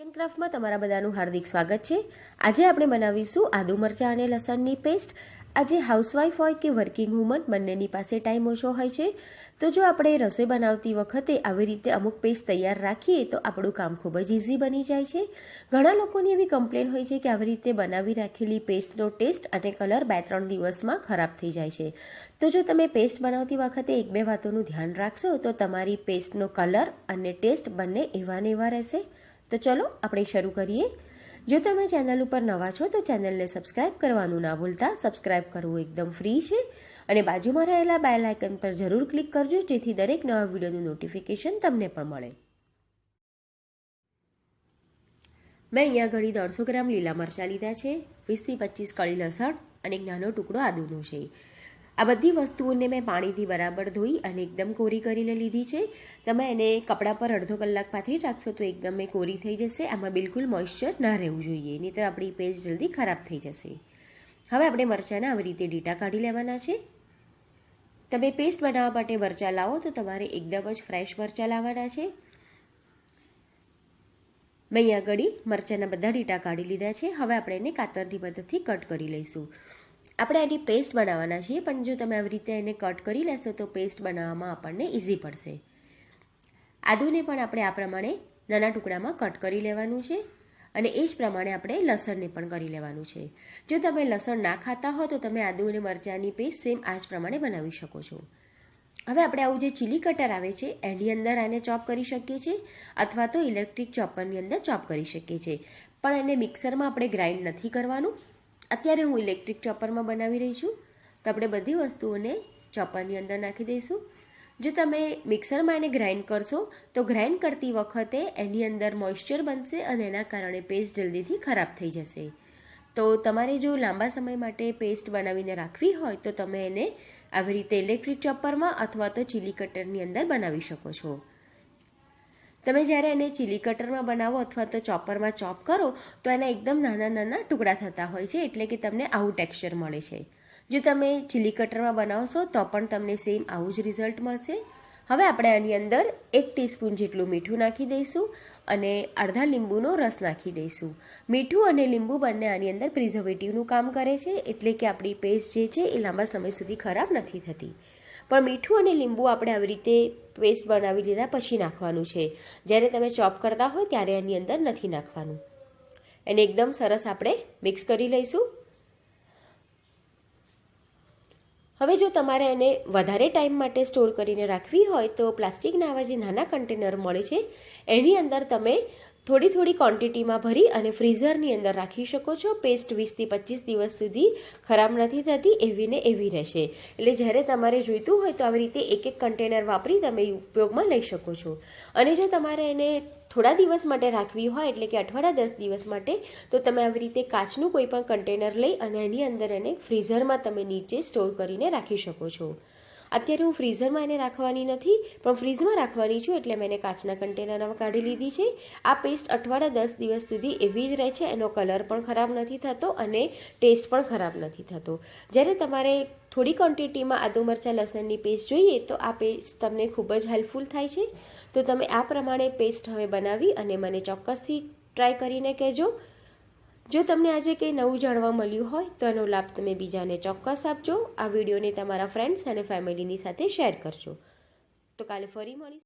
Kitchen ક્રાફ્ટમાં તમારા બધાનું હાર્દિક સ્વાગત છે. આજે આપણે બનાવીશું આદુ મરચાં અને લસણની પેસ્ટ આજે હાઉસવાઈફ હોય કે વર્કિંગ વુમન બંનેની પાસે ટાઈમ ઓછો હોય છે. તો જો આપણે રસોઈ બનાવતી વખતે આવી રીતે અમુક પેસ્ટ તૈયાર રાખીએ, તો આપણું કામ ખૂબ જ ઇઝી બની જાય છે. ઘણા લોકોની એવી કમ્પ્લેન હોય છે કે આવી રીતે બનાવી રાખેલી પેસ્ટનો ટેસ્ટ અને કલર બે ત્રણ દિવસમાં ખરાબ થઈ જાય છે. તો જો તમે પેસ્ટ બનાવતી વખતે એક બે વાતોનું ધ્યાન રાખશો, તો તમારી પેસ્ટનો કલર અને ટેસ્ટ બંને એવા ને એવા રહેશે. તો ચલો આપણે શરૂ કરીએ. જો તમે ચેનલ ઉપર નવા છો તો ચેનલને સબસ્ક્રાઇબ કરવાનું ના ભૂલતા. સબસ્ક્રાઇબ કરવું એકદમ ફ્રી છે. અને બાજુમાં રહેલા બેલ આઇકન પર જરૂર ક્લિક કરજો, જેથી દરેક નવા વિડીયોનું નોટિફિકેશન તમને પણ મળે. મેં અહીંયા ઘડી દોઢસો ગ્રામ લીલા મરચાં લીધા છે, વીસથી પચીસ કળી લસણ અને એક નાનો ટુકડો આદુનો છે. આ બધી વસ્તુઓને મેં પાણીથી બરાબર ધોઈ અને એકદમ કોરી કરીને લીધી છે. તમે એને કપડા પર અડધો કલાક પાથરી રાખશો તો એકદમ એ કોરી થઈ જશે. આમાં બિલકુલ મોઇશ્ચર ના રહેવું જોઈએ નહીં તો આપણી પેસ્ટ જલ્દી ખરાબ થઈ જશે. હવે આપણે મરચાંને આવી રીતે ડીટા કાઢી લેવાના છે. તમે પેસ્ટ બનાવવા માટે મરચાં લાવો તો તમારે એકદમ જ ફ્રેશ મરચાં લાવવાના છે. મેં અહીંયા આગળ મરચાંના બધા ડીટા કાઢી લીધા છે. હવે આપણે એને કાતરની મદદથી કટ કરી લઈશું. આપણે એની પેસ્ટ બનાવવાના છીએ, પણ જો તમે આવી રીતે એને કટ કરી લેશો તો પેસ્ટ બનાવવામાં આપણને ઇઝી પડશે. આદુને પણ આપણે આ પ્રમાણે નાના ટુકડામાં કટ કરી લેવાનું છે અને એ જ પ્રમાણે આપણે લસણને પણ કરી લેવાનું છે. જો તમે લસણ ના ખાતા હો તો તમે આદુ અને મરચાંની પેસ્ટ સેમ આ જ પ્રમાણે બનાવી શકો છો. હવે આપણે આવું જે ચીલી કટર આવે છે, એની અંદર આને ચોપ કરી શકીએ છીએ અથવા તો ઇલેક્ટ્રિક ચોપરની અંદર ચોપ કરી શકીએ છીએ. પણ એને મિક્સરમાં આપણે ગ્રાઇન્ડ નથી કરવાનું. અત્યારે હું ઇલેક્ટ્રિક ચોપરમાં બનાવી રહી છું. તો આપણે બધી વસ્તુઓને ચોપરની અંદર નાખી દઈશું. જો તમે મિક્સરમાં એને ગ્રાઇન્ડ કરશો, તો ગ્રાઇન્ડ કરતી વખતે એની અંદર મોઇશ્ચર બનશે અને એના કારણે પેસ્ટ જલ્દીથી ખરાબ થઈ જશે. તો તમારે જો લાંબા સમય માટે પેસ્ટ બનાવીને રાખવી હોય, તો તમે એને આવી રીતે ઇલેક્ટ્રિક ચોપરમાં અથવા તો ચીલી કટરની અંદર બનાવી શકો છો. તમે જ્યારે એને ચીલી કટરમાં બનાવો અથવા તો ચોપરમાં ચોપ કરો, તો એના એકદમ નાના નાના ટુકડા થતા હોય છે, એટલે કે તમને આવું ટેક્સચર મળે છે. જો તમે ચીલી કટરમાં બનાવશો, તો પણ તમને સેમ આવું જ રિઝલ્ટ મળશે. હવે આપણે આની અંદર એક ટીસ્પૂન જેટલું મીઠું નાખી દઈશું અને અડધા લીંબુનો રસ નાખી દઈશું. મીઠું અને લીંબુ બંને આની અંદર પ્રિઝર્વેટિવનું કામ કરે છે, એટલે કે આપણી પેસ્ટ જે છે એ લાંબા સમય સુધી ખરાબ નથી થતી. પણ મીઠું અને લીંબુ આપણે આવી રીતે પેસ્ટ બનાવી લીધા પછી નાખવાનું છે. જ્યારે તમે ચોપ કરતા હોય ત્યારે એની અંદર નથી નાખવાનું. એને એકદમ સરસ આપણે મિક્સ કરી લઈશું. હવે જો તમારે એને વધારે ટાઈમ માટે સ્ટોર કરીને રાખવી હોય તો પ્લાસ્ટિકના આવા જે નાના કન્ટેનર મળે છે, એની અંદર તમે થોડી થોડી ક્વોન્ટિટીમાં ભરી અને ફ્રીઝરની અંદર રાખી શકો છો. પેસ્ટ વીસથી પચીસ દિવસ સુધી ખરાબ નથી થતી, એવી ને એવી રહેશે. એટલે જ્યારે તમારે જોઈતું હોય તો આવી રીતે એક એક કન્ટેનર વાપરી તમે ઉપયોગમાં લઈ શકો છો. અને જો તમારે એને થોડા દિવસ માટે રાખવી હોય, એટલે કે અઠવાડિયા દસ દિવસ માટે, તો તમે આવી રીતે કાચનું કોઈ પણ કન્ટેનર લઈ અને એની અંદર એને ફ્રીઝરમાં તમે નીચે સ્ટોર કરીને રાખી શકો છો. અત્યારે હું ફ્રીઝરમાં એને રાખવાની નથી, પણ ફ્રીઝમાં રાખવાની છું એટલે મેં એને કાચના કન્ટેનરમાં કાઢી લીધી છે. આ પેસ્ટ અઠવાડિયા દસ દિવસ સુધી એવી જ રહે છે, એનો કલર પણ ખરાબ નથી થતો અને ટેસ્ટ પણ ખરાબ નથી થતો. જ્યારે તમારે થોડી ક્વોન્ટિટીમાં આદુ મરચાં, લસણની પેસ્ટ જોઈએ, તો આ પેસ્ટ તમને ખૂબ જ હેલ્પફુલ થાય છે. તો તમે આ પ્રમાણે પેસ્ટ હવે બનાવી અને મને ચોક્કસથી ટ્રાય કરીને કહેજો. જો તમને આજે કંઈ નવું જાણવા મળ્યું હોય, તો એનો લાભ તમે બીજાને ચોક્કસ આપજો. આ વિડીયોને તમારા ફ્રેન્ડ્સ અને ફેમિલીની સાથે શેર કરજો. તો કાલે ફરી મળીશ.